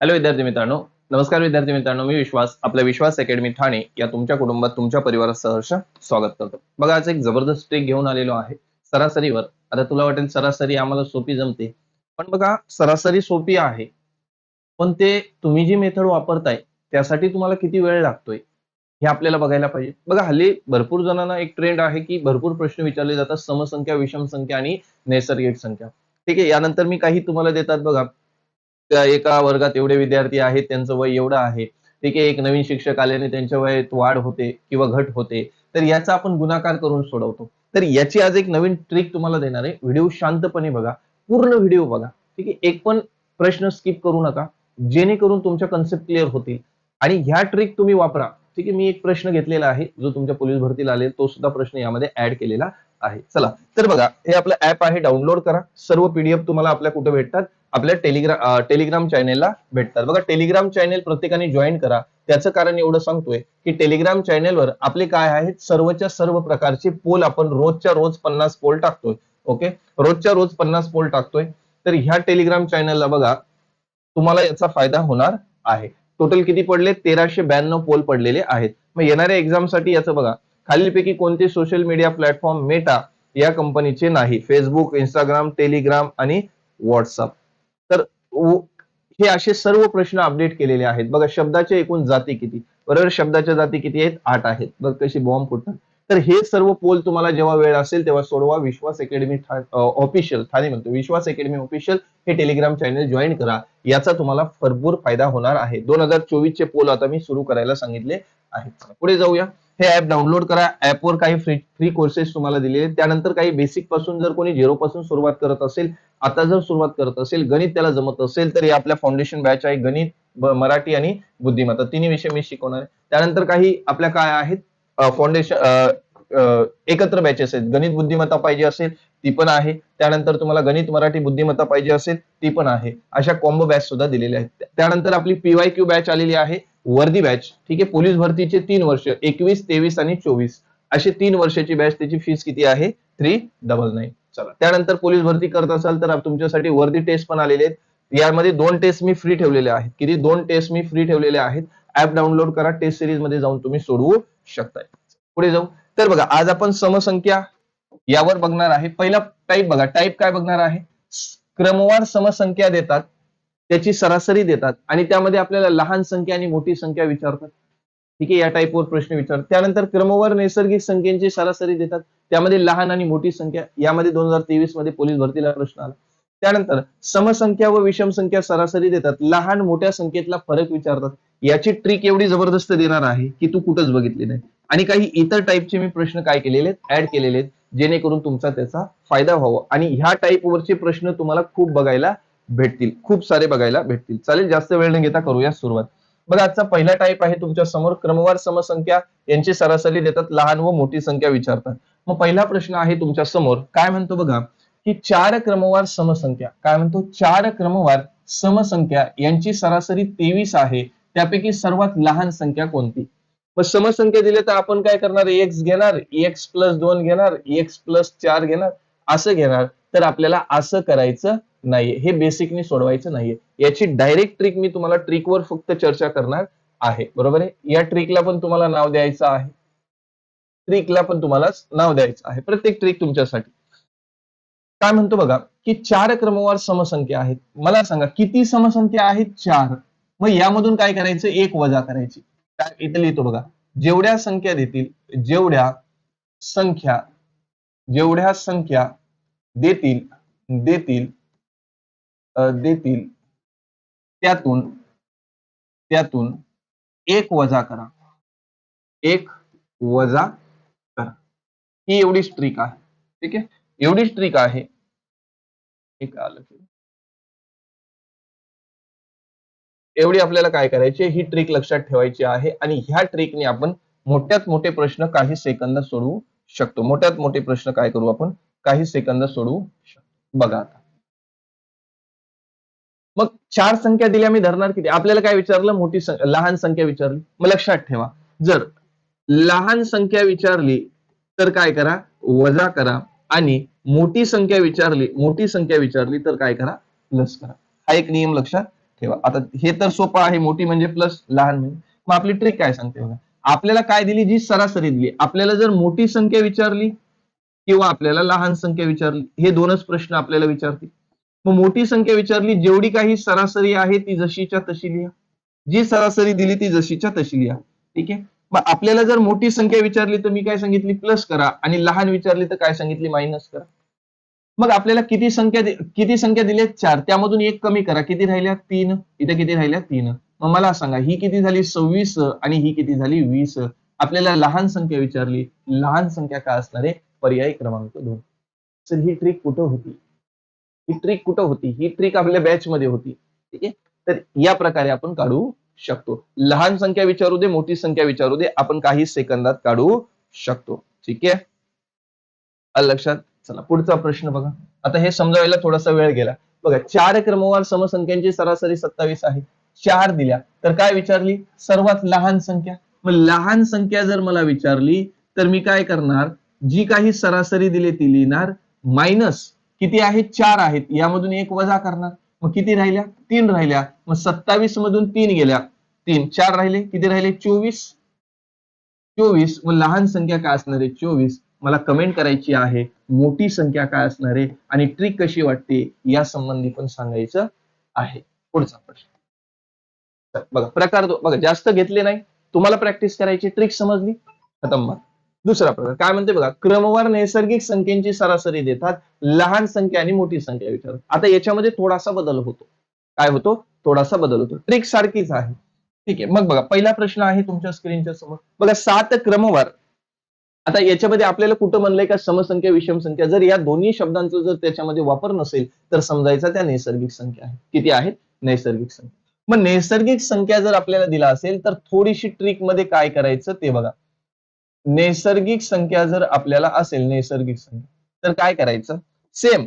Hello विद्यार्थी मित्रांनो. नमस्कार विद्यार्थी मित्रांनो. मी विश्वास आपल्या विश्वास अकॅडमी ठाणे या तुमच्या कुटुंबात तुमच्या परिवारात सहर्ष स्वागत करतो. बघा आज एक जबरदस्त ट्रिक घेऊन आलेलो आहे. सरासरीवर. आता तुला वाटेल सरासरी आम्हाला सोपी जमते. पण बघा सरासरी सोपी आहे. पण ते तुम्ही जी मेथड वापरताय त्यासाठी तुम्हाला किती वेळ लागतोय हे आपल्याला बघायला पाहिजे. बघा हल्ली भरपूर जणांना एक ट्रेंड आहे की भरपूर प्रश्न विचारले जातात. समसंख्या विषम संख्या आणि नैसर्गिक संख्या. ठीक आहे यानंतर मी काही तुम्हाला देतात बघा. एका वर्गात एवढे विद्यार्थी आहेत त्यांचं वय एवढं आहे. ठीक आहे एक नवीन शिक्षक आल्याने त्यांच्या वयात वाढ होते किंवा घट होते. तर याचा आपण गुणाकार करून सोडवतो. तर याची आज एक नवीन ट्रिक तुम्हाला देणार आहे. व्हिडिओ शांतपणे बघा. पूर्ण व्हिडिओ बघा. ठीक आहे एक पण प्रश्न स्किप करू नका. जेणेकरून तुमच्या कन्सेप्ट क्लिअर होतील. आणि ह्या ट्रिक तुम्ही वापरा. ठीक आहे मी एक प्रश्न घेतलेला आहे जो तुमच्या पोलीस भरतीला आले तो सुद्धा प्रश्न यामध्ये ऍड केलेला आहे. चला तर बघा हे आपलं ऍप आहे डाउनलोड करा. सर्व पीडीएफ तुम्हाला आपल्या कुठे भेटतात? आपल्या टेलिग्राम टेलिग्राम चॅनेलला भेटतात. बघा टेलिग्राम चॅनेल प्रत्येकाने जॉईन करा. त्याचं कारण एवढं सांगतोय की टेलिग्राम चॅनेलवर आपले काय आहेत? सर्वच्या सर्व प्रकारचे पोल आपण रोजच्या रोज पन्नास पोल टाकतोय. ओके रोजच्या रोज पन्नास पोल टाकतोय. तर ह्या टेलिग्राम चॅनलला बघा तुम्हाला याचा फायदा होणार आहे. टोटल किती पडले? तेराशे ब्याण्णव पोल पडलेले आहेत. मग येणाऱ्या एक्झामसाठी याचं बघा. खालीलपैकी कोणते सोशल मीडिया प्लॅटफॉर्म मेटा या कंपनीचे नाही? फेसबुक इंस्टाग्राम टेलिग्राम आणि व्हॉट्सअप तर हे असे सर्व प्रश्न अपडेट केलेले आहेत. बघा शब्दाच्या एकूण जाती किती? बरोबर शब्दाच्या जाती किती आहेत? आठ आहेत. बघ कशी बॉम्ब फुटतात. तर हे सर्व पोल तुम्हाला जेव्हा वेळ असेल तेव्हा सोडवा. विश्वास अकॅडमी ऑफिशियल ठाणे म्हणतो. विश्वास अकॅडमी ऑफिशियल हे टेलिग्राम चॅनल जॉईन करा. याचा तुम्हाला भरपूर फायदा होणार आहे. दोन हजार चोवीस चे पोल आता मी सुरू करायला सांगितले आहेत. पुढे जाऊया. हे ऍप डाउनलोड करा. ऍपवर काही फ्री फ्री कोर्सेस तुम्हाला दिलेले आहेत. त्यानंतर काही बेसिकपासून जर कोणी झिरो पासून सुरुवात करत असेल आता जर सुरुवात करत असेल गणित त्याला जमत असेल तर हे आपल्या फाउंडेशन बॅच आहे गणित मराठी आणि बुद्धिमत्ता. तिन्ही विषय मी शिकवणार आहे. त्यानंतर काही आपल्या काय आहेत? फाउंडेशन एकत्र बॅचेस आहेत. गणित बुद्धिमत्ता पाहिजे असेल ती पण आहे. त्यानंतर तुम्हाला गणित मराठी बुद्धिमत्ता पाहिजे असेल ती पण आहे. अशा कॉम्बो बॅच सुद्धा दिलेल्या आहेत. त्यानंतर आपली पीवाय क्यू बॅच आलेली आहे. वर्दी बॅच ठीक आहे? पोलीस भरतीचे तीन वर्ष एकवीस तेवीस आणि चोवीस. अशी तीन वर्षाची बॅच त्याची फीस किती आहे? थ्री डबल नाईन चला. त्यानंतर पोलीस भरती करत असाल तर तुमच्यासाठी वर्दी टेस्ट पण आलेले आहेत. यामध्ये दोन टेस्ट मी फ्री ठेवलेले आहेत. किती? दोन टेस्ट मी फ्री ठेवलेले आहेत. ऍप डाउनलोड करा. टेस्ट सिरीजमध्ये जाऊन तुम्ही सोडवू शकताय. पुढे जाऊ. तर बघा आज आपण समसंख्या यावर बघणार आहे. पहिला टाईप बघा. टाईप काय बघणार आहे? क्रमवार समसंख्या देतात. त्याची सरासरी देतात. आणि त्यामध्ये आपल्याला लहान संख्या आणि मोठी संख्या विचारतात. ठीक आहे या टाईपवर प्रश्न विचारतात. त्यानंतर क्रमवार नैसर्गिक संख्येची सरासरी देतात. त्यामध्ये लहान आणि मोठी संख्या यामध्ये दोन हजार तेवीसमध्ये पोलीस भरतीला प्रश्न आला. त्यानंतर समसंख्या व विषम संख्या सरासरी देतात. लहान मोठ्या संख्येतला फरक विचारतात. याची ट्रिक एवढी जबरदस्त देणार आहे की तू कुठंच बघितली नाही. आणि काही इतर टाईपचे मी प्रश्न काय केलेले आहेत? ऍड केलेले आहेत. जेणेकरून तुमचा त्याचा फायदा व्हावा. आणि ह्या टाईपवरचे प्रश्न तुम्हाला खूप बघायला भेटतील. खूप सारे बघायला भेटतील. चालेल जास्त वेळ न घेता करूया सुरुवात. बघा आजचा पहिला टाईप आहे तुमच्यासमोर. क्रमवार समसंख्या यांची सरासरी देतात लहान व मोठी संख्या विचारतात. मग पहिला प्रश्न आहे तुमच्यासमोर. काय म्हणतो बघा की चार क्रमवार समसंख्या. काय म्हणतो? चार क्रमवार समसंख्या यांची सरासरी तेवीस आहे. त्यापैकी सर्वात लहान संख्या कोणती? मग समसंख्या दिले तर आपण काय करणार? एक्स घेणार एक्स प्लस दोन घेणार एक्स प्लस चार घेणार असं घेणार. तर आपल्याला असं करायचं नाहीये. हे बेसिकनी सोडवायचं नाहीये. याची डायरेक्ट ट्रिक मी तुम्हाला ट्रिकवर फक्त चर्चा करणार आहे. बरोबर आहे? या ट्रिकला पण तुम्हाला नाव द्यायचं आहे. ट्रिकला पण तुम्हाला नाव द्यायचं आहे. प्रत्येक ट्रिक तुमच्यासाठी. काय म्हणतो बघा की चार क्रमवार समसंख्या आहेत. मला सांगा किती समसंख्या आहेत? चार. मग यामधून काय करायचं? एक वजा करायची. काय इथे लिहितो बघा जेवढ्या संख्या देतील जेवढ्या संख्या जेवढ्या संख्या देतील देतील देतील. त्यातून त्यातून एक वजा करा. एक वजा करा. ही एवढीच ट्रिक आहे. ठीक आहे? एवढीच ट्रिक आहे. एक आलं एवढी आपल्याला काय करायची ही ट्रिक लक्षात ठेवायची आहे आणि ह्या ट्रिकने आपण मोठ्यात मोठे प्रश्न काही सेकंदात सोडवू शकतो. मोठ्यात मोठे प्रश्न काय करू आपण? काही सेकंदात सोडू शकतो. बघा आता. मग चार संख्या दिल्या मी धरणार किती? आपल्याला काय विचारलं? मोठी लहान संख्या विचारली. मग लक्षात ठेवा. जर लहान संख्या विचारली तर काय करा? वजा करा. आणि मोठी संख्या विचारली मोठी संख्या विचारली तर काय करा? प्लस करा. हा एक नियम लक्षात ठेवा. आता हे तर सोपं आहे. मोठी म्हणजे प्लस लहान म्हणजे. मग आपली ट्रिक काय सांगते बघा. आपल्याला काय दिली? जी सरासरी दिली. आपल्याला जर मोठी संख्या विचारली किंवा आपल्याला लहान संख्या विचारली हे दोनच प्रश्न आपल्याला विचारतील. मग मोठी संख्या विचारली जेवढी काही सरासरी आहे ती जशीच्या तशी लिहा. जी सरासरी दिली ती जशीच्या तशी लिहा. ठीक आहे? मग आपल्याला जर मोठी संख्या विचारली तर मी काय सांगितली? प्लस करा. आणि लहान विचारली तर काय सांगितली? मायनस करा. मग आपल्याला किती संख्या किती संख्या दिल्या चार. त्यामधून एक कमी करा. किती राहिल्या? तीन. इथे किती राहिल्या? तीन. मग मला सांगा ही किती झाली? सव्वीस. आणि ही किती झाली? वीस. आपल्याला लहान संख्या विचारली. लहान संख्या काय असणार आहे? पर्याय क्रमांक दोन. सर ही ट्रिक कुठं होती? ही ट्रिक कुठं होती? ही ट्रिक आपल्या बॅच मध्ये होती. ठीक आहे? तर या प्रकारे आपण काढू शकतो. लहान संख्या विचारू दे मोठी संख्या विचारू दे आपण काही सेकंदात काढू शकतो. ठीक आहे? लक्षात? चला पुढचा प्रश्न बघा. आता हे समजावायला थोडासा वेळ गेला. बघा चार क्रमवार समसंख्यांची सरासरी सत्तावीस आहे. चार दिल्या. तर काय विचारली? सर्वात लहान संख्या. मग लहान संख्या जर मला विचारली तर मी काय करणार? जी काही सरासरी दिली ती लिहिणार मायनस किती आहेत? चार आहेत. यामधून एक वजा करणार. मग किती राहिल्या? तीन राहिल्या. मग सत्तावीस मधून तीन गेल्या. तीन चार राहिले. किती राहिले? चोवीस. चोवीस. मग लहान संख्या काय असणार आहे? चोवीस. मला कमेंट करायची आहे मोठी संख्या काय असणार आहे? आणि ट्रिक कशी वाटते? या संबंधी पण सांगायचं आहे. पुढचा प्रश्न. बघा. प्रकार बघा जास्त घेतले नाही. तुम्हाला प्रॅक्टिस करायची ट्रिक समजली? खतम. दुसरा प्रकार. काय म्हणते बघा क्रमवार नैसर्गिक संख्येची सरासरी देतात लहान संख्या आणि मोठी संख्या विचारतात आता याच्यामध्ये थोडासा बदल होतो. काय होतो? थोडासा बदल होतो. ट्रिक सारखीच आहे. ठीक आहे मग बघा पहिला प्रश्न आहे तुमच्या स्क्रीनच्या समोर. बघा सात क्रमवार. आता याच्यामध्ये आपल्याला कुठं म्हणलंय का समसंख्या विषम संख्या? जर या दोन्ही शब्दांचा जर त्याच्यामध्ये वापर नसेल तर समजायचा त्या नैसर्गिक संख्या आहे. किती आहेत? नैसर्गिक संख्या. मग नैसर्गिक संख्या जर आपल्याला दिला असेल तर थोडीशी ट्रिकमध्ये काय करायचं ते बघा. नैसर्गिक संख्या जर आपल्याला असेल नैसर्गिक संख्या तर काय करायचं? सेम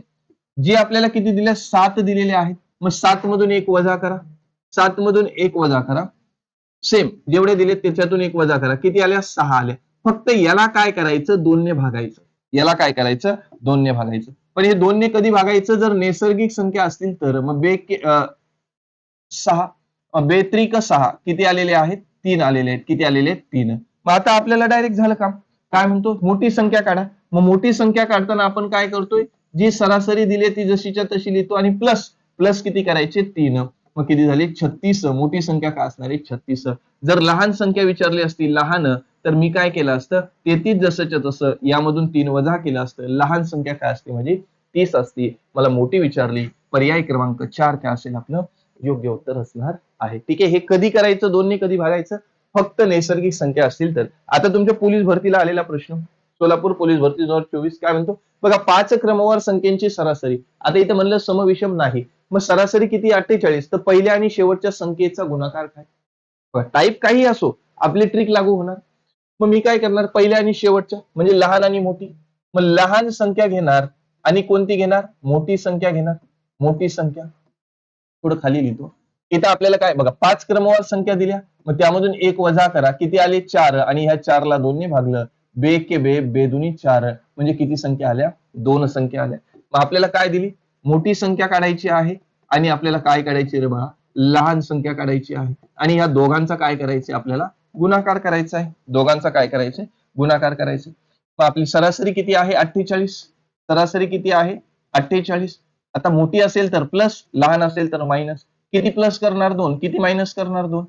जी आपल्याला किती दिल्या? सात दिलेले आहेत. मग सात मधून एक वजा करा. सात मधून एक वजा करा. सेम जेवढे दिले त्याच्यातून एक वजा करा. किती आल्या? सहा आल्या. फक्त याला काय करायचं? दोनने भागायचं. याला काय करायचं? दोनने भागायचं. पण हे दोनने कधी भागायचं? जर नैसर्गिक संख्या असतील तर. मग बे सहा. बेत्रिक सहा. किती आलेले आहेत? तीन आलेले आहेत. किती आलेले आहेत? तीन. मग आता आपल्याला डायरेक्ट झालं काम. काय म्हणतो? मोठी संख्या काढा. मग मोठी संख्या काढताना आपण काय करतोय? जी सरासरी दिली ती जशीच्या तशी लिहितो आणि प्लस प्लस किती करायचे? तीन. मग किती झाली? छत्तीस. मोठी संख्या काय असणार छत्तीस. जर लहान संख्या विचारली असती लहान तर मी काय केलं असतं? तेहतीस जसंच्या तसं यामधून तीन वजा केलं असतं. लहान संख्या काय असते? म्हणजे तीस असती. मला मोठी विचारली पर्याय क्रमांक चार काय असेल आपलं? योग्य उत्तर असणार आहे. ठीक आहे? हे कधी करायचं? दोन्ही कधी भागायचं? फक्त नैसर्गिक संख्या असतील तर. आता तुमच्या पोलीस भरतीला आलेला प्रश्न. सोलापूर पोलीस भरती दोन हजार चोवीस काय म्हणतो? बघा पाच क्रमवार संख्येची सरासरी. आता इथे म्हणलं समविषम नाही. मग सरासरी किती? अठ्ठेचाळीस. तर पहिल्या आणि शेवटच्या संख्येचा गुणाकार काय? टाईप काही असो आपली ट्रिक लागू होणार. मग मी काय करणार? पहिल्या आणि शेवटच्या म्हणजे लहान आणि मोठी. मग लहान संख्या घेणार आणि कोणती घेणार? मोठी संख्या घेणार. मोठी संख्या. थोडं खाली लिहितो. इथं आपल्याला काय बघा पाच क्रमवार संख्या दिल्या. मग त्यामधून एक वजा करा. किती आले? चार. आणि ह्या चारला दोनने भागलं. बे के बे बेदुनी चार. म्हणजे किती संख्या आल्या? दोन संख्या आल्या. मग आपल्याला काय दिली? मोठी संख्या काढायची आहे. आणि आपल्याला काय काढायची रे बा लहान संख्या काढायची आहे. आणि ह्या दोघांचा काय करायचे आपल्याला गुणाकार करायचा आहे. दोघांचा काय करायचे गुणाकार करायचे मग आपली सरासरी किती आहे? अठ्ठेचाळीस. सरासरी किती आहे? अठ्ठेचाळीस. आता मोठी असेल तर प्लस लहान असेल तर मायनस. किती प्लस करणार दोन? किती मायनस करणार दोन?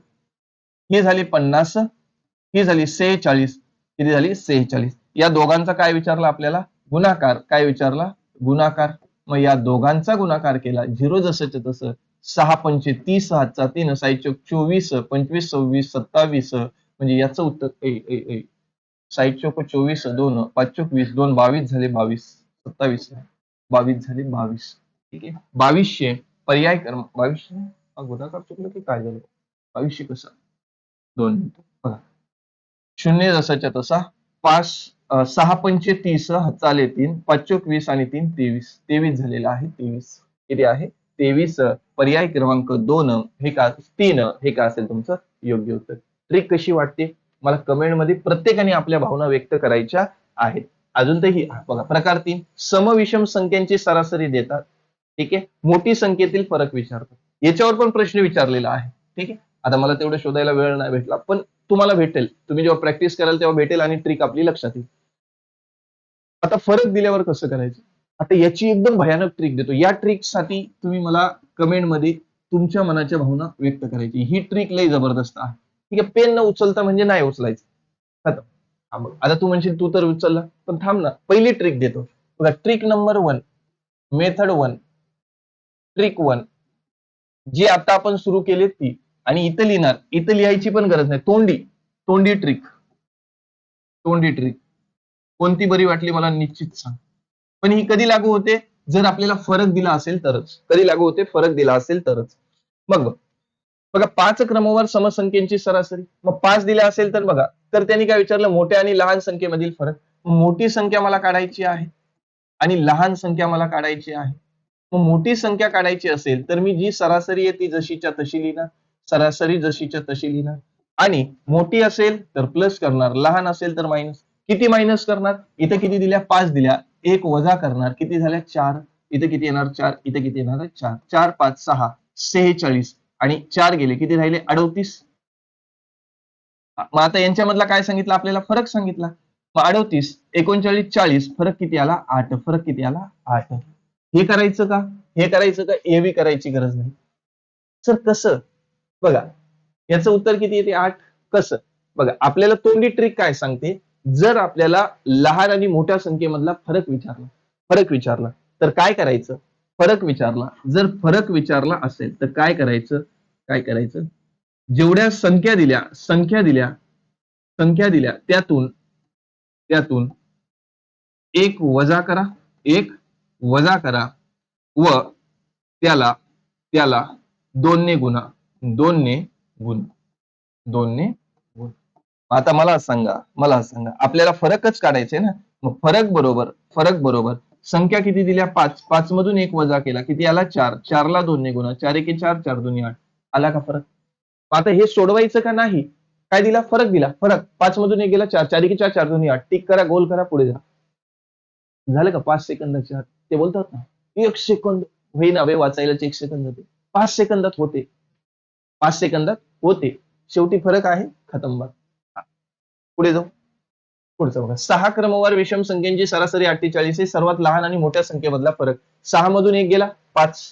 हे झाली पन्नास ही झाली सेहेचाळीस किती झाली सेहेचाळीस. या दोघांचा काय विचारला आपल्याला? गुणाकार. काय विचारला? गुणाकार. मग या दोघांचा गुणाकार केला. झिरो जसंच्या तसं. सहा पंचे तीस हातचा तीन साईचोक चोवीस पंचवीस सव्वीस सत्तावीस. म्हणजे याचं उत्तर ए ए ए. चोवीस दोन पाच चोक वीस दोन बावीस झाले बावीस सत्तावीस. बावीस झाले बावीस. ठीक आहे? बावीसशे. पर्याय कर्म भविष्य हा गुणाकार चुकलं की काय झालं भविष्य कसं? दोन बघा. शून्य जसाच्या तसा पाच सहा पंचे तीस हातचा तीन पाच चोक वीस आणि तीन तेवीस. तेवीस झालेला आहे तेवीस. किती आहे? तेवीस पर्याय क्रमांक दोन हे का तीन हे का असेल तुमचं? योग्य उत्तर. ट्रिक कशी वाटते? मला कमेंटमध्ये प्रत्येकाने आपल्या भावना व्यक्त करायच्या आहेत. अजून तरी बघा प्रकार तीन. समविषम संख्यांची सरासरी देतात. ठीक आहे? मोठी संख्येतील फरक विचारतो. याच्यावर पण प्रश्न विचारलेला आहे. ठीक आहे? आता मला तेवढं शोधायला वेळ नाही भेटला पण तुम्हाला भेटेल. तुम्ही जेव्हा प्रॅक्टिस कराल तेव्हा भेटेल आणि ट्रिक आपली लक्षात येईल. आता फरक दिल्यावर कसं करायचं? आता याची एकदम भयानक ट्रिक देतो. या ट्रिकसाठी तुम्ही मला कमेंटमध्ये तुमच्या मनाच्या भावना व्यक्त करायची. ही ट्रिक लई जबरदस्त आहे. ठीक आहे? पेन न उचलता म्हणजे नाही उचलायचं. आता तू म्हणशील तू तर उचलला. पण थांब ना. पहिली ट्रिक देतो. बघा trick number one method one trick one जी आता आपण सुरू केली ती आणि इथं लिहिणार इथं लिहायची पण गरज नाही. तोंडी तोंडी ट्रिक तोंडी ट्रिक कोणती बरी वाटली मला निश्चित सांग. पण ही कधी लागू होते? जर आपल्याला फरक दिला असेल तरच. कधी लागू होते? फरक दिला असेल तरच. मग बघा. पाच क्रमवार समसंख्येची सरासरी. मग पाच दिल्या असेल तर बघा. तर त्यांनी काय विचारलं? मोठ्या आणि लहान संख्येमधील फरक. मोठी संख्या मला काढायची आहे. आणि लहान संख्या मला काढायची आहे. मोठी संख्या काढायची असेल तर मी जी सरासरी आहे ती जशीच्या तशी लिहिणार सरासरी जशीच्या तशी लिहिणार. आणि मोठी असेल तर प्लस करणार लहान असेल तर मायनस किती मायनस करणार? इथं किती दिल्या? पाच दिल्या. एक वजा करणार किती झाल्या? चार. इथं किती येणार? चार. इथं किती येणार? चार. चार पाच सहा. सेहेचाळीस. आणि चार गेले किती राहिले? अडवतीस मग आता यांच्यामधला काय सांगितलं? आपल्याला फरक सांगितला. मग अडवतीस एकोणचाळीस चाळीस. फरक किती आला? आठ. फरक किती आला? आठ. हे करायचं का? हे करायचं का? हे बी करायची गरज नाही. सर कसं? बघा याचं उत्तर किती येते? आठ. कसं? बघा आपल्याला तोंडी ट्रिक काय सांगते? जर आपल्याला लहान आणि मोठ्या संख्येमधला फरक विचारला फरक विचारला तर काय करायचं? फरक विचारला. जर फरक विचारला असेल तर काय करायचं? काय करायचं? जेवढ्या संख्या दिल्या संख्या दिल्या संख्या दिल्या त्यातून त्यातून एक वजा करा. एक वजा करा व त्याला त्याला दोनने गुणा दोनने गुण दोनने गुण. आता मला सांगा मला सांगा आपल्याला फरकच काढायचे ना? मग फरक बरोबर फरक बरोबर. संख्या किती दिल्या? पाच पाच मधून एक वजा केला. किती आला? चार. चारला दोनने गुणा. चार एके चार चार दोन्ही आठ. आला का फरक? आता हे सोडवायचं का नाही? काय दिला? फरक दिला. फरक. पाच मधून एक गेला चार. चार एके चार चार दोन्ही आठ. टिक करा गोल करा पुढे जा. झालं का? पाच सेकंदाच्या आत. ते बोलतात ना एक सेकंद होईना वे वाचायलाच एक सेकंद होते. पाच सेकंदात होते. पाच सेकंदात होते. शेवटी फरक आहे खतंबात पुढे जाऊ. पुढचं बघा. सहा क्रमवार विषम संख्येची सरासरी अठ्ठेचाळीस हे सर्वात लहान आणि मोठ्या संख्येमधला फरक. सहा मधून एक गेला पाच.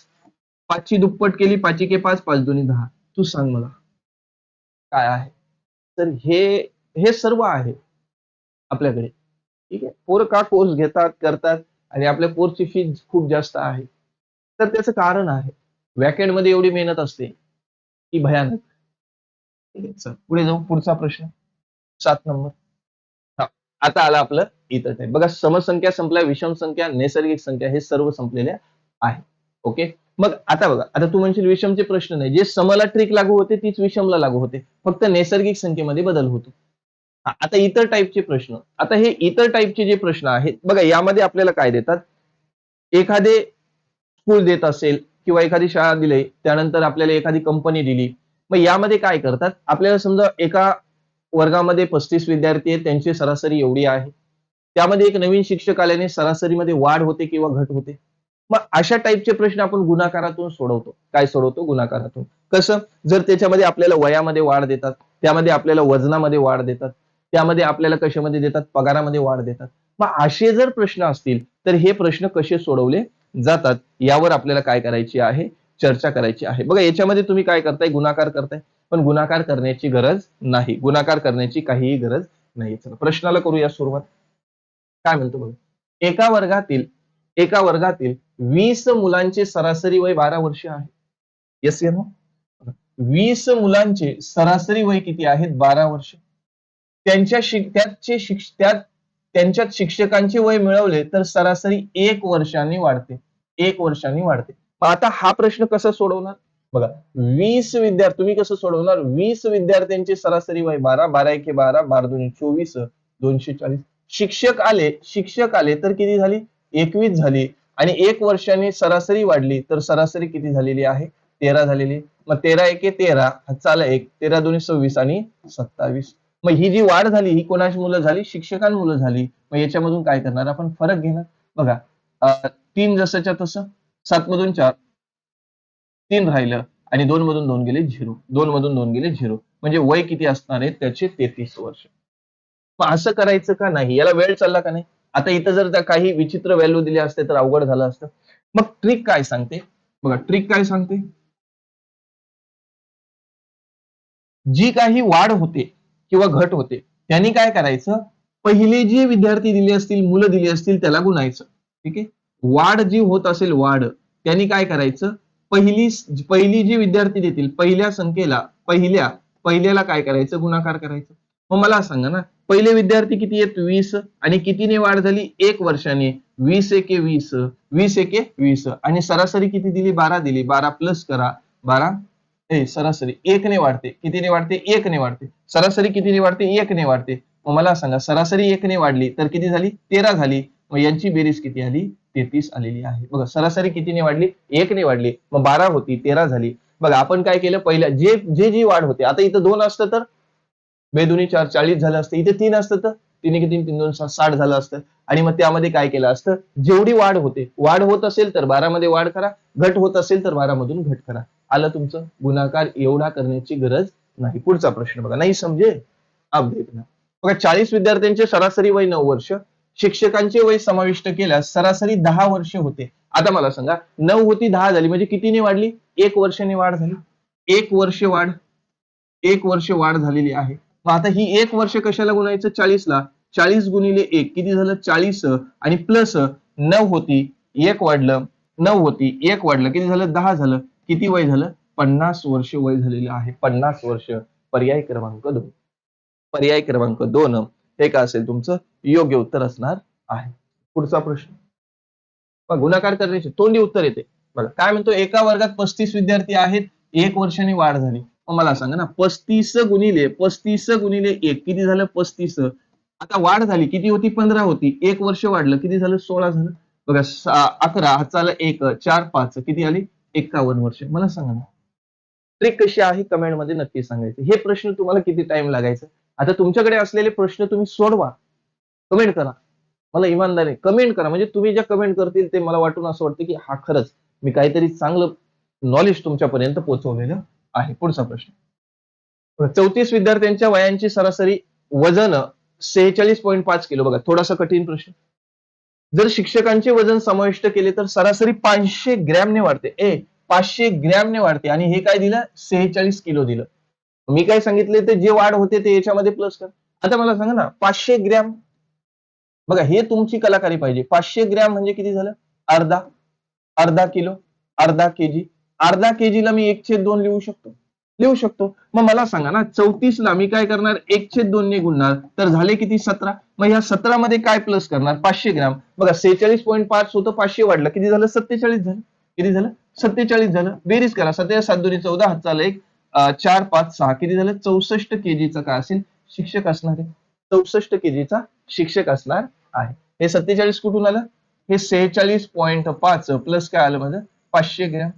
पाचची दुप्पट केली पाची के पाच पाच दोन्ही दहा. तू सांग मला. काय आहे? तर हे हे सर्व आहे आपल्याकडे. ठीक आहे? पोर का कोर्स घेतात करतात? आणि आपल्या कोर्सची फी खूप जास्त आहे. तर त्याचं कारण आहे. वॅकेंडमध्ये एवढी मेहनत असते की भयानक. पुढे जाऊ. पुढचा प्रश्न. सात नंबर. हा आता आला आपलं इथं टाईप बघा समसंख्या संपल्या विषम संख्या नैसर्गिक संख्या हे सर्व संपलेल्या आहे. ओके? मग आता बघा आता तू म्हणशील विषमचे प्रश्न नाही. जे समला ट्रिक लागू होते तीच विषमला लागू होते. फक्त नैसर्गिक संख्येमध्ये बदल होतो. आता इतर टाईपचे प्रश्न. आता हे इतर टाईपचे जे प्रश्न आहेत बघा यामध्ये आपल्याला काय देतात? एखादे स्कूल देत असेल किंवा एखादी शाळा दिली त्यानंतर आपल्याला एखादी कंपनी दिली मग यामध्ये काय करतात? आपल्याला समजा एका वर्गामध्ये पस्तीस विद्यार्थी आहेत त्यांची सरासरी एवढी आहे. त्यामध्ये एक नवीन शिक्षक आल्याने सरासरीमध्ये वाढ होते किंवा घट होते. मग अशा टाईपचे प्रश्न आपण गुणाकारातून सोडवतो. काय सोडवतो? गुणाकारातून. कसं? जर त्याच्यामध्ये आपल्याला वयामध्ये वाढ देतात त्यामध्ये आपल्याला वजनामध्ये वाढ देतात त्यामध्ये आपल्याला कशामध्ये देतात? पगारामध्ये वाढ देतात. मग असे जर प्रश्न असतील तर हे प्रश्न कसे सोडवले जातात? यावर आपल्याला काय करायची आहे? चर्चा करायची आहे. बघा याच्यामध्ये तुम्ही काय करताय? गुणाकार करताय. पण गुणाकार करण्याची गरज नाही. गुणाकार करण्याची काहीही गरज नाही. चला प्रश्नाला करूया सुरुवात. काय म्हणतो बघा? एका वर्गातील एका वर्गातील वीस मुलांचे सरासरी वय बारा वर्ष आहे. येस या वीस मुलांचे सरासरी वय किती आहेत बारा वर्ष. त्यांच्या त्याचे शिक्ष त्यात त्यांच्यात शिक्षकांचे वय मिळवले तर सरासरी एक वर्षांनी वाढते. एक वर्षांनी वाढते. आता हा प्रश्न कसा सोडवणार? बघा वीस विद्यार्थी तुम्ही कसं सोडवणार? वीस विद्यार्थ्यांचे सरासरी वय बारा बारा एके बारा बारा दोन चोवीस दोनशे चाळीस. शिक्षक आले शिक्षक आले तर किती झाली? एकवीस झाली. आणि एक वर्षाने सरासरी वाढली तर सरासरी किती झालेली आहे? तेरा झालेली. मग तेरा एके तेरा चाल एक. तेरा दोन्ही सव्वीस आणि सत्तावीस. मग ही जी वाढ झाली ही कोणाची मुलं झाली? शिक्षकां मुलं झाली. मग याच्यामधून काय करणार? आपण फरक घेणार. बघा तीन जसंच्या तसं सात मधून चार तीन राहिलं आणि दोन मधून दोन गेले झिरो. दोन मधून दोन गेले झिरो. म्हणजे वय किती असणार आहे? त्याचे तेहतीस वर्ष. मग असं करायचं का नाही? याला वेळ चालला का नाही? आता इथं जर त्या काही विचित्र व्हॅल्यू दिली असते तर अवघड झालं असतं. मग ट्रिक काय सांगते? बघा ट्रिक काय सांगते? जी काही वाढ होते किंवा घट होते. त्यांनी काय करायचं? पहिले जे विद्यार्थी दिले असतील मुलं दिली असतील त्याला गुणायचं. ठीक आहे? वाढ जी होत असेल वाढ. त्यांनी काय करायचं? पहिली पहिली जी विद्यार्थी देतील पहिल्या संख्येला पहिल्या पहिल्याला काय करायचं? गुणाकार करायचं. मग मला सांगा ना पहिले विद्यार्थी किती आहेत? वीस. आणि कितीने वाढ झाली? एक वर्षाने. वीस एके वीस. वीस एके वीस. आणि सरासरी किती दिली? बारा दिली. बारा प्लस करा. बारा सरासरी एकने वाढते. कितीने वाढते? एकने वाढते. सरासरी कितीने वाढते? एकने वाढते. मग मला सांगा सरासरी एकने वाढली तर किती झाली? तेरा झाली. मग यांची बेरीज किती आली? तेहतीस आलेली आहे. बघा सरासरी कितीने वाढली? एकने वाढली. मग बारा होती तेरा झाली. बघा आपण काय केलं? पहिल्या जे जे जी वाढ होते. आता इथं दोन असतं तर? बेदुनी चार चाळीस झालं असतं. इथे तीन असतं तर? तिने किती? तीन दोन साठ झालं असतं. आणि मग त्यामध्ये काय केलं असतं? जेवढी वाढ होते. वाढ होत असेल तर बारामध्ये वाढ करा. घट होत असेल तर बारामधून घट करा. आलं तुमचं? गुणाकार एवढा करण्याची गरज नाही. पुढचा प्रश्न बघा. नाही समजे अपडेट ना बघा चाळीस विद्यार्थ्यांचे सरासरी वय नऊ वर्ष. शिक्षकांचे वय समाविष्ट केल्यास सरासरी दहा वर्ष होते. आता मला सांगा नऊ होती दहा झाली. म्हणजे कितीने वाढली? एक वर्षाने वाढ झाली. एक वर्ष वाढ. एक वर्ष वाढ झालेली आहे. मग आता ही एक वर्ष कशाला गुणायचं? चाळीसला. चाळीस गुणिले एक. किती झालं? चाळीस. आणि प्लस नऊ होती एक वाढलं. नऊ होती एक वाढलं. किती झालं? दहा झालं. किती वय झालं? पन्नास वर्ष वय झालेलं आहे. पन्नास वर्ष. पर्याय क्रमांक दोन. पर्याय क्रमांक दोन. हे काय असेल? तुमचं योग्य उत्तर असणार आहे. पुढचा प्रश्न. गुणाकार करण्याचे तोंडी उत्तर येते. बघा काय म्हणतो? एका वर्गात पस्तीस विद्यार्थी आहेत. एक वर्षाने वाढ झाली. मग मला सांगा ना पस्तीस गुणिले पस्तीस गुणिले एक किती झालं? पस्तीस. आता वाढ झाली. किती होती? पंधरा होती. एक वर्ष वाढलं. किती झालं? सोळा झालं. बघा सा- अकरा हाताला एक चार पाच. किती आली? एक्कावन्न वर्ष. मला सांगा ना. ट्रिक कशी आहे? कमेंटमध्ये नक्की सांगायचं. हे प्रश्न तुम्हाला किती टाइम लागायचा? आता तुमच्याकडे असलेले प्रश्न तुम्ही सोडवा. कमेंट करा. मला इमानदारी कमेंट करा. म्हणजे तुम्ही ज्या कमेंट करतील ते मला वाटून असं वाटतं की हा खरंच मी काहीतरी चांगलं नॉलेज तुमच्यापर्यंत पोहोचवलेलं आहे. पुढचा प्रश्न. चौतीस विद्यार्थ्यांच्या वयांची सरासरी वजन सेहेचाळीस पॉईंट पाच किलो. बघा थोडासा कठीण प्रश्न. जर शिक्षकांचे वजन समाविष्ट केले तर सरासरी पाचशे ग्रॅमने वाढते. ए पाचशे ग्रॅमने वाढते. आणि हे काय दिलं? सेहेचाळीस किलो दिलं. मी काय सांगितले ते जे वाढ होते ते याच्यामध्ये प्लस कर. आता मला सांगा ना पाचशे ग्रॅम. बघा हे तुमची कलाकारी पाहिजे. पाचशे ग्रॅम म्हणजे किती झालं? अर्धा. अर्धा किलो. अर्धा केजी. अर्धा केजीला मी एक छेद दोन लिहू शकतो. लिहू शकतो. मग मला सांगा ना चौतीस ला मी काय करणार? एक छेद दोन ने गुणणार. तर झाले किती? सतरा. मग ह्या सतरा मध्ये काय प्लस करणार? पाचशे ग्रॅम. बघा सेहेचाळीस पॉईंट पाच होतं पाचशे वाढलं. किती झालं? सत्तेचाळीस झालं. किती झालं? सत्तेचाळीस झालं. बेरीज करा. सध्या सात दोन्ही चौदा हातचा एक चार पाच सहा. किती झालं? चौसष्ट केजीचा काय असेल? शिक्षक असणार आहे. चौसष्ट केजीचा शिक्षक असणार आहे. हे सत्तेचाळीस कुठून आलं? हे सेहेचाळीस पॉईंट पाच. प्लस काय आलं माझं? पाचशे ग्रॅम.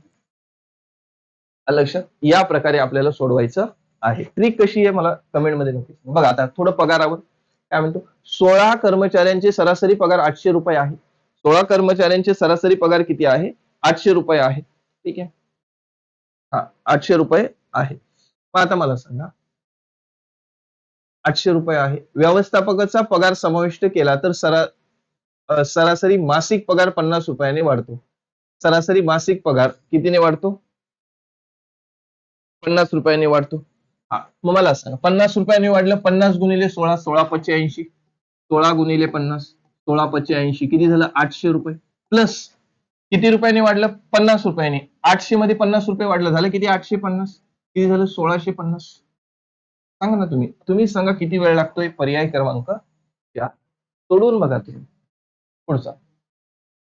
लक्षात या प्रकारे आपल्याला सोडवायचं आहे. ट्रिक कशी आहे मला कमेंटमध्ये नक्की बघा आता थोडं पगारावर काय म्हणतो? सोळा कर्मचाऱ्यांचे सरासरी पगार आठशे रुपये आहे. सोळा कर्मचाऱ्यांचे सरासरी पगार किती आहे? आठशे रुपये आहे. ठीक आहे? हा आठशे रुपये आहे. मग आता मला सांगा. आठशे रुपये आहे. व्यवस्थापकाचा पगार समाविष्ट केला तर सरा सरासरी मासिक पगार पन्नास रुपयाने वाढतो. सरासरी मासिक पगार कितीने वाढतो? पन्नास रुपयाने वाढतो. हा. मग मला सांगा पन्नास रुपयाने वाढलं पन्नास गुणिले सोळा सोळा पच्चे ऐंशी. सोळा गुणिले पन्नास सोळा पच्चे ऐंशी. किती झालं? आठशे रुपये. प्लस किती रुपयाने वाढलं? पन्नास रुपयाने. आठशे मध्ये पन्नास रुपये वाढलं. झालं किती? आठशे पन्नास. किती झालं? सोळाशे पन्नास. सांगा ना तुम्ही. तुम्ही सांगा किती वेळ लागतोय? पर्याय क्रमांक चार सोडून बघा तुम्ही. पुढचा.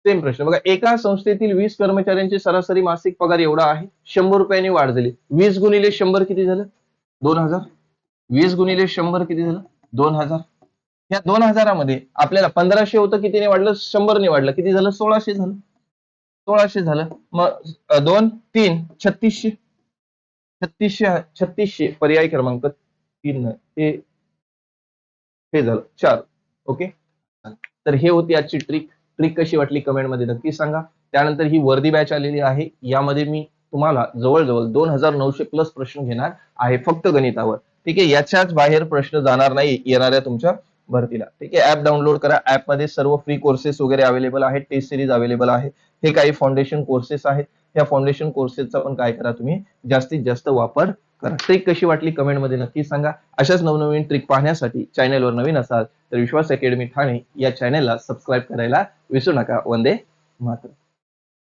सेम प्रश्न. बघा एका संस्थेतील वीस कर्मचाऱ्यांची सरासरी मासिक पगार एवढा आहे शंभर रुपयाने वाढ झाली. वीस गुणिले शंभर किती झालं? दोन हजार. वीस गुणिले शंभर किती झालं? दोन हजार. या दोन हजारामध्ये आपल्याला पंधराशे होतं कितीने वाढलं? शंभरने वाढलं. किती झालं? सोळाशे झालं. सोळाशे झालं. मग दोन तीन छत्तीसशे. छत्तीसशे छत्तीसशे पर्याय क्रमांक तीन. हे झालं. चार. ओके? तर हे होती आजची ट्रिक ट्रिक कशी वाटली कमेंटमध्ये नक्की सांगा. त्यानंतर ही वर्दी बॅच आलेली आहे. यामध्ये मी तुम्हाला जवळजवळ दोन हजार नऊशे प्लस प्रश्न घेणार आहे फक्त गणितावर. ठीक आहे? याच्याच बाहेर प्रश्न जाणार नाही येणाऱ्या तुमच्या भरतीला. ठीक आहे? ऍप डाउनलोड करा. ऍपमध्ये सर्व फ्री कोर्सेस वगैरे अवेलेबल आहेत. टेस्ट सिरीज अवेलेबल आहे. हे काही फाउंडेशन कोर्सेस आहेत. या फाउंडेशन कोर्सेसचा पण काय करा तुम्ही? जास्तीत जास्त वापर तर ट्रिक कशी वाटली कमेंटमध्ये नक्की सांगा. अशाच नवनवीन ट्रिक पाहण्यासाठी चॅनेलवर नवीन असाल तर विश्वास अकॅडमी ठाणे या चॅनेलला सबस्क्राईब करायला विसरू नका. वंदे मात्र